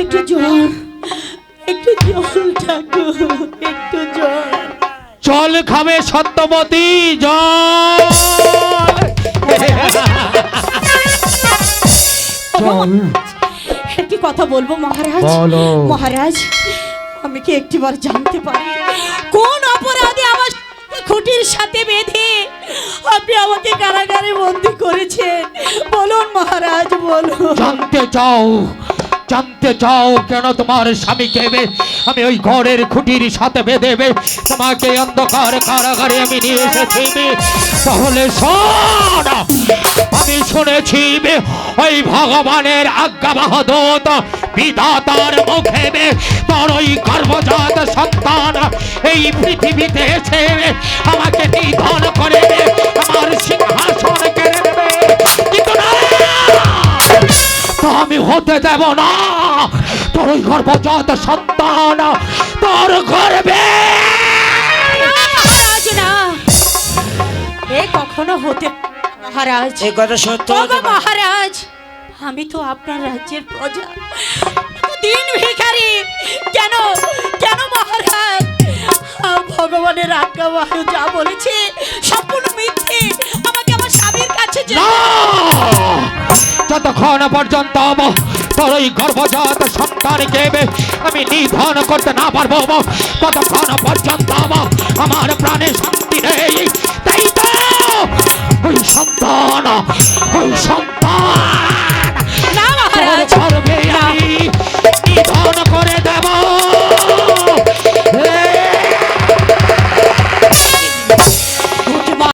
একটু জল একটু জল ঠাকুর একটু জল। জল খাবে সত্যবতী জল। একটি কথা বলব মহারাজ? মহারাজ আমি কি একটিবার জানতে পারি? কোন অপরাধে আমার খুঁটির সাথে বেঁধে আপনি আমাকে কারাগারে বন্দি করেছেন? বলুন মহারাজ, বলুন। জানতে চাও জানতে চাও কেন তোমার স্বামীকে বে- আমি ওই ঘরের খুঁটির সাথে বেঁধেবে তোমাকে অন্ধকার কারাগারে আমি নিয়ে এসেছি। তাহলে শোন, আমি শুনেছি ওই ভগবানের আজ্ঞা বাহাদুত বিধাতার মুখে তোর ওই গর্ভজাত সন্তান এই পৃথিবীতে এসে আমাকে হতে দেব না। তোর ওই গর্ভজাত সন্তান তোর গর্বে এ কখনো হতে মহারাজ। এই কথা সত্য। মহারাজ আমি তো আপনার রাজ্যের প্রজা। দিন ভিখারি। কেন কেন মহারাজ? ভগবানের আজ্ঞা যা বলেছে সম্পূর্ণ মিথ্যে। আমাকে আমার স্বামীর কাছে যতক্ষণ পর্যন্ত বড়ই গর্ভজাত সন্তান কেবে আমি নিধন করতে না পারব ততক্ষণ পর্যন্ত আমার প্রাণে শান্তি নেই? তাই তো ওই সন্তান ওই সন্তান। না মহারাজ। নিধন